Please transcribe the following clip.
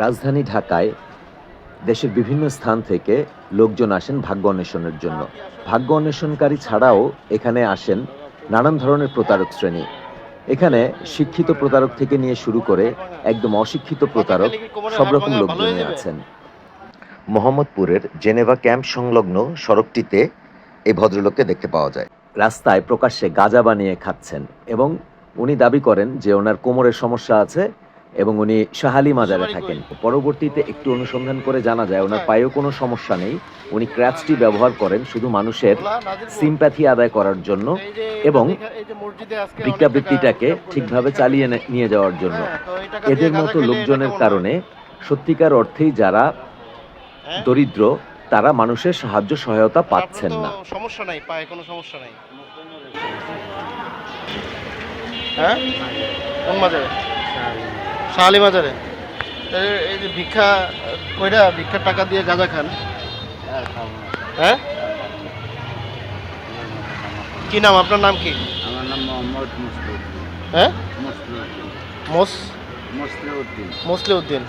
রাজধানী ঢাকায় দেশের বিভিন্ন স্থান থেকে লোকজন আসেন ভাগ্য অন্বেষণের জন্য। ভাগ্য অন্বেষণকারী ছাড়াও এখানে আসেন নানান ধরনের প্রতারক শ্রেণি। এখানে শিক্ষিত প্রতারক থেকে নিয়ে শুরু করে একদম অশিক্ষিত প্রতারক সব রকম লোকজনই আছেন। মোহাম্মদপুরের জেনেভা ক্যাম্প সংলগ্ন সড়কটিতে এই ভদ্রলোককে দেখতে পাওয়া যায়। রাস্তায় প্রকাশ্যে গাঁজা বানিয়ে খাচ্ছেন এবং উনি দাবি করেন যে ওনার কোমরের সমস্যা আছে এবং উনি শাহালি মাজারে থাকেন। পরবর্তীতে একটু অনুসন্ধান করে জানা যায় ওনার পায়েও কোনো সমস্যা নেই। উনি ক্র্যাচটি ব্যবহার করেন শুধু মানুষের সিম্প্যাথি আদায় করার জন্য এবং ভিক্ষাবৃত্তিটাকে ঠিকভাবে চালিয়ে নিয়ে যাওয়ার জন্য। এদের মতো লোকজনের কারণে সত্যিকার অর্থেই যারা দরিদ্র তারা মানুষের সাহায্য সহায়তা পাচ্ছেন না। সমস্যা নাই পায়ে কোনো সমস্যা নাই। হ্যাঁ? কোন শাহালি বাজারে এই- যে ভিক্ষা কইরা ভিক্ষার টাকা দিয়ে গাঁজা খান। হ্যাঁ? কি নাম? আপনার নাম কি? আমার নাম মোহাম্মদ মুসলিউদ্দিন। হ্যাঁ? মুসলিউদ্দিন। মোস মুসলিউদ্দিন। মুসলিউদ্দিন।